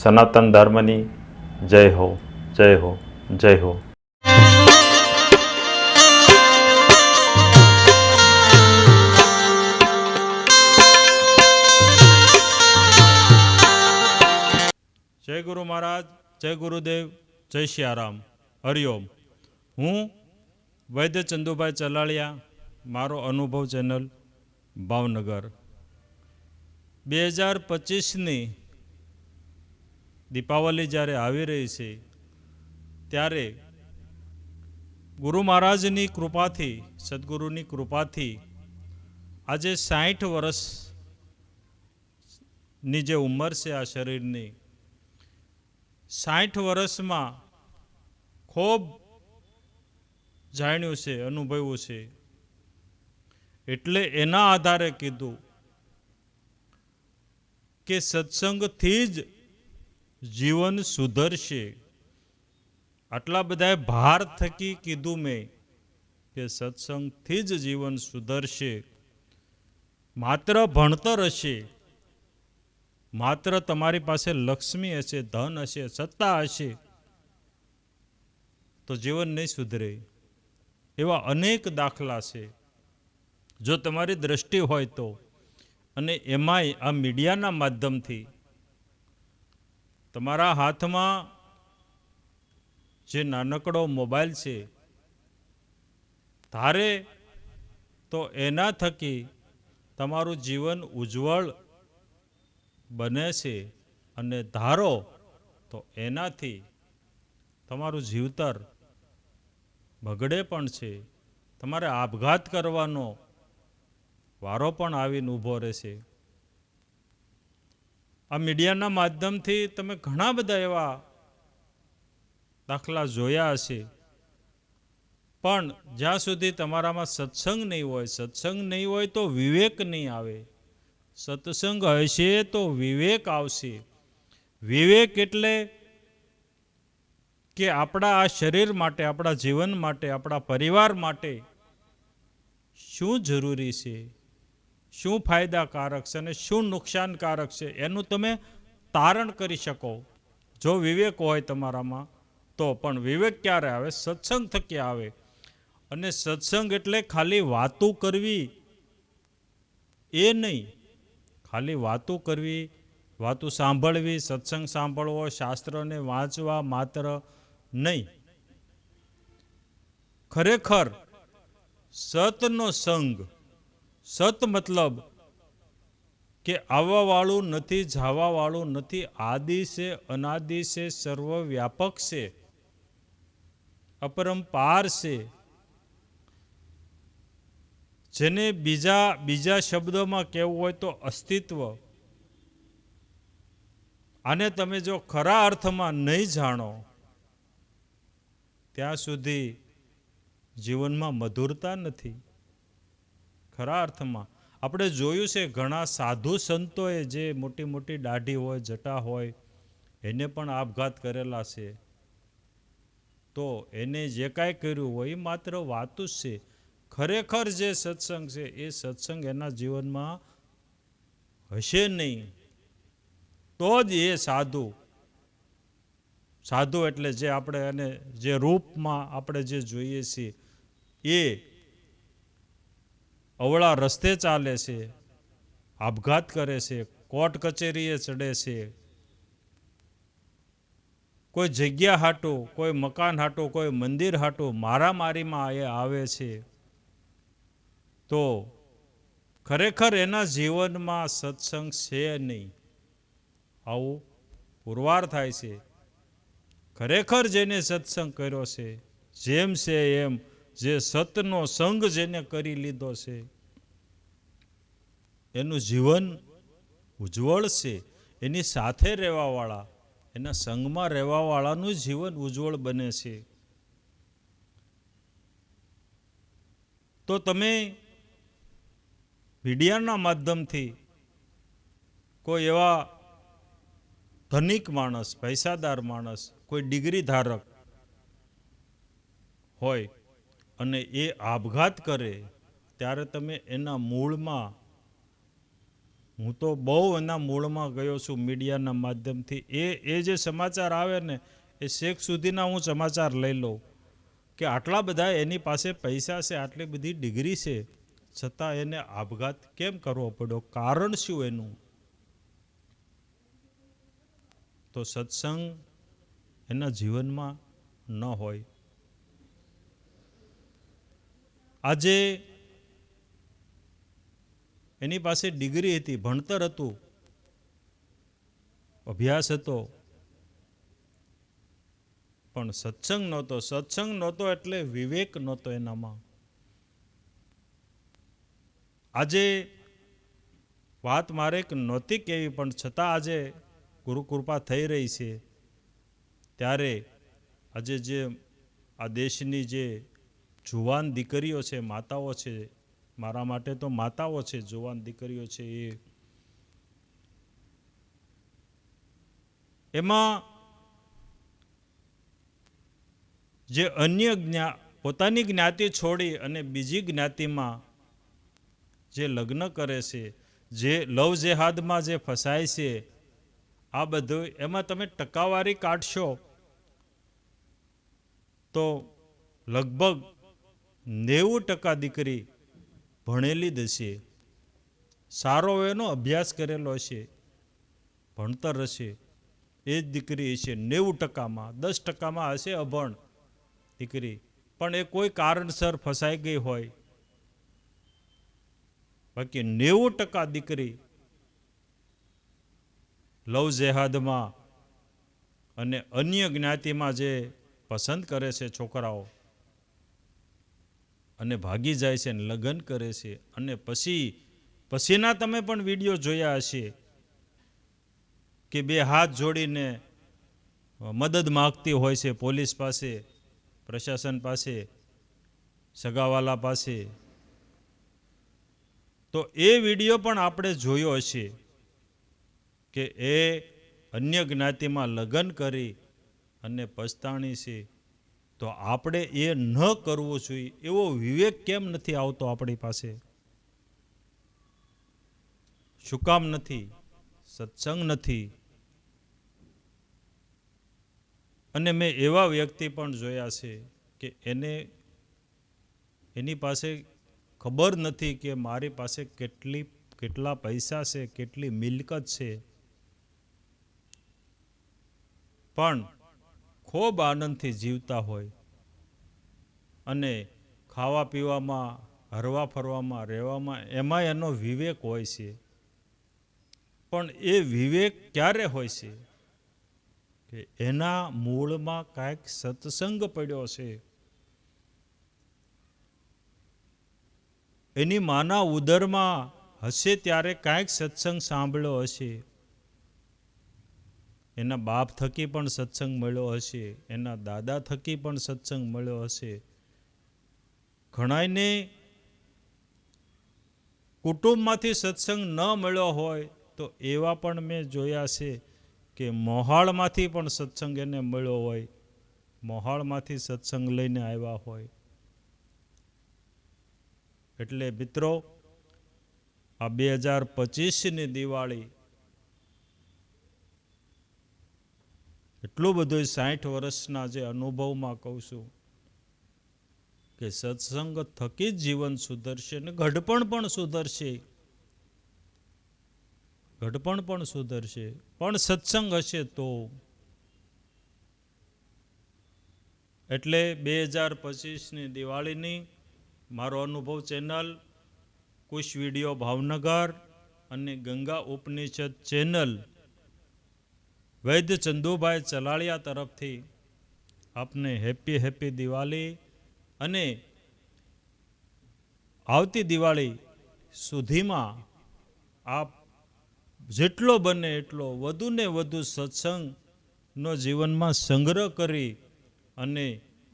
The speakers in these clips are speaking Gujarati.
સનાતન ધર્મની જય હો જય હો જય હો. જય ગુરુ મહારાજ, જય ગુરુદેવ, જય સિયારામ હરિઓમ હું વૈદ્ય ચંદુભાઈ ચલાળિયા, મારો અનુભવ ચેનલ ભાવનગર. બે હજાર પચીસની દીપાવલી જ્યારે આવી રહી છે, ત્યારે ગુરુ મહારાજની કૃપાથી, સદગુરુની કૃપાથી આજે સાઠ વર્ષની જે ઉંમર છે આ શરીરની સાઠ વર્ષમાં ખૂબ જાણ્યું છે, અનુભવ્યું છે. એટલે એના આધારે કીધું કે સત્સંગથી જ જીવન સુધરશે. આટલા બધા ભાર થકી કીધું મેં કે સત્સંગથી જ જીવન સુધરશે. માત્ર ભણતર હશે. માત્ર તમારી પાસે લક્ષ્મી હશે, ધન હશે, સત્તા હશે, તો જીવન નહીં સુધરે. એવા અનેક દાખલા છે. જો તમારી દ્રષ્ટિ હોય તો. અને એમાંય આ મીડિયાના માધ્યમથી તમારા હાથમાં જે નાનકડો મોબાઈલ છે, ધારે તો એના થકી તમારું જીવન ઉજ્જવળ બને છે અને ધારો તો એનાથી તમારું જીવતર બગડે પણ છે. તમારે આપઘાત કરવાનો વારો પણ આવીને ઊભો રહેશે. આ મીડિયાના માધ્યમથી તમે ઘણા બધા એવા દાખલા જોયા હશે. પણ જ્યાં સુધી તમારામાં સત્સંગ નહીં હોય, સત્સંગ નહીં હોય તો વિવેક નહીં આવે. સત્સંગ હશે તો વિવેક આવશે. વિવેક એટલે કે આપણા આ શરીર માટે, આપણા જીવન માટે, આપણા પરિવાર માટે શું જરૂરી છે? શું ફાયદાકારક છે અને શું નુકસાનકારક છે, એનું તમે તારણ કરી શકો. જો વિવેક હોય તમારામાં, તો પણ વિવેક ક્યારે આવે? સત્સંગ થકી આવે. અને સત્સંગ એટલે ખાલી વાતો કરવી એ નહીં. ખાલી વાતો કરવી, વાતું સાંભળવી, સત્સંગ સાંભળવો, શાસ્ત્રને વાંચવા માત્ર નહીં. ખરેખર સતનો સંગ સત મતલબ કે આવવાવાળું નથી, જવાવાળું નથી, આદિ છે, અનાદિ છે, સર્વવ્યાપક છે, અપરંપાર છે. જેને બીજા બીજા શબ્દોમાં કહેવું હોય તો અસ્તિત્વ. આને તમે જો ખરા અર્થમાં નહીં જાણો, ત્યાં સુધી જીવનમાં મધુરતા નથી. ખરા અર્થમાં? આપણે જોયું છે ઘણા સાધુ સંતોએ જે મોટી મોટી દાઢી હોય, જટા હોય, એને પણ આપઘાત કરેલા છે. તો એને જે કાંઈ કર્યું હોય એ માત્ર વાતું જ છે. ખરેખર જે સત્સંગ છે એ સત્સંગ એના જીવનમાં હશે નહીં. તો જ એ સાધુ સાધુ એટલે જે આપણે એને જે રૂપમાં આપણે જે જોઈએ છીએ, એ અવળા રસ્તે ચાલે છે, આપઘાત કરે છે, કોર્ટ કચેરીએ ચડે છે. કોઈ જગ્યા હાટો, કોઈ મકાન હાટો, કોઈ મંદિર હાટો મારામારીમાં એ આવે છે. તો ખરેખર એના જીવનમાં સત્સંગ છે નહીં. આવું પુરવાર થાય છે. ખરેખર જેને સત્સંગ કર્યો છે, જેમ છે એમ જે સતનો સંગ જેને કરી લીધો છે, એનું જીવન ઉજ્જવળ છે. એની સાથે રહેવાવાળા, એના સંગમાં રહેવાવાળાનું જીવન ઉજ્જવળ બને છે. તો તમે મીડિયાના માધ્યમથી કોઈ એવા ધનિક માણસ, પૈસાદાર માણસ, કોઈ ડિગ્રી ધારક હોય અને એ આપઘાત કરે, ત્યારે તમે એના મૂળમાં, હું તો બહુ એના મૂળમાં ગયો છું મીડિયાના માધ્યમથી. એ એ જે સમાચાર આવે ને, એ શેખ સુધીના હું સમાચાર લઈ લઉં કે આટલા બધા એની પાસે પૈસા છે, આટલી બધી ડિગ્રી છે, છતાં એને આપઘાત કેમ કરવો પડ્યો? કારણ શું એનું? તો સત્સંગ એના જીવનમાં ન હોય. આજે એની પાસે ડિગ્રી હતી, ભણતર હતું, અભ્યાસ હતો. પણ સત્સંગ નહોતો સત્સંગ નહોતો એટલે વિવેક નહોતો એનામાં. આજે વાત મારે એક નહોતી કહેવી પણ છતાં આજે ગુરુકૃપા થઈ રહી છે. ત્યારે આજે જે આ દેશની જે જુવાન દીકરીઓ છે, માતાઓ છે, મારા માટે તો માતાઓ છે, જુવાન દીકરીઓ છે એ. એમાં જે અન્ય જ્ઞા, પોતાની જ્ઞાતિ છોડી અને બીજી જ્ઞાતિમાં જે લગ્ન કરે છે, જે લવ જેહાદમાં જે ફસાય છે, આ બધું એમાં તમે ટકાવારી કાઢશો તો લગભગ નેવું ટકા દીકરી ભણેલી જ હશે. સારો એનો અભ્યાસ કરેલો હશે. ભણતર હશે. એ જ દીકરી હશે નેવું ટકામાં. દસ ટકામાં હશે અભણ દીકરી. પણ એ કોઈ કારણસર ફસાઈ ગઈ હોય. બાકી નેવું ટકા દીકરી લવ જેહાદમાં અને અન્ય જ્ઞાતિમાં જે પસંદ કરે છે છોકરાઓ અને ભાગી જાય છે ને લગ્ન કરે છે. અને પછી, પછીના તમે પણ વીડિયો જોયા હશે કે બે હાથ જોડીને મદદ માગતી હોય છે પોલીસ પાસે, પ્રશાસન પાસે, સગાવાલા પાસે. તો એ વીડિયો પણ આપણે જોયો હશે કે એ અન્ય જ્ઞાતિમાં લગ્ન કરી અને પછતાણી છે. તો આપણે એ ન કરવું જોઈએ, એવો વિવેક કેમ નથી આવતો આપણી પાસે? શું કામ નથી? સત્સંગ નથી. અને મેં એવા વ્યક્તિ પણ જોયા છે કે એને, એની પાસે ખબર નથી કે મારી પાસે કેટલી, કેટલા પૈસા છે, કેટલી મિલકત છે. પણ ખૂબ આનંદથી જીવતા હોય અને ખાવા પીવામાં હરવા ફરવામાં રહેવામાં એમાં એનો વિવેક હોય છે. પણ એ વિવેક ક્યારે હોય છે? કે એના મૂળમાં કાંઈક સત્સંગ પડ્યો છે. એની માના ઉદરમાં હશે ત્યારે કાંઈક સત્સંગ સાંભળ્યો હશે. એના બાપ થકી પણ સત્સંગ મળ્યો હશે, એના દાદા થકી પણ સત્સંગ મળ્યો હશે. ઘણાયને કુટુંબમાંથી સત્સંગ ન મળ્યો હોય તો એવા પણ મેં જોયા છે કે મોહાળમાંથી પણ સત્સંગ એને મળ્યો હોય, મોહાળમાંથી સત્સંગ લઈને આવ્યા હોય. એટલે મિત્રો, આ બે હજાર પચીસની દિવાળી એટલું બધું સાઠ વર્ષના જે અનુભવમાં કહું છું કે સત્સંગ થકી જ જીવન સુધરશે ને ઘડપણ પણ સુધરશે. ઘડપણ પણ સુધરશે. પણ સત્સંગ હશે તો. એટલે બે હજાર પચીસની દિવાળીની મારો અનુભવ ચેનલ, કુશ વીડિયો ભાવનગર અને ગંગા ઉપનિષદ ચેનલ વૈદ્ય ચંદુભાઈ ચલાળિયા તરફથી આપને હેપી હેપી દિવાળી અને આવતી દિવાળી સુધીમાં આપ જેટલો બને એટલો વધુને વધુ સત્સંગનો જીવનમાં સંગ્રહ કરી અને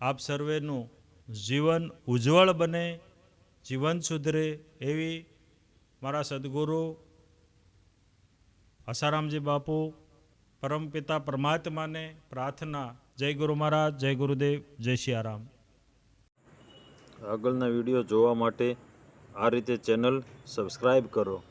આપ સર્વેનું જીવન ઉજ્જવળ બને જીવન સુધરે એવી મારા સદગુરુ આસારામજી બાપુ પરમપિતા પરમાત્માને પ્રાર્થના. જય ગુરુ મહારાજ, જય ગુરુદેવ, જય સિયારામ આગળના વીડિયો જોવા માટે આ રીતે ચેનલ સબસ્ક્રાઈબ કરો.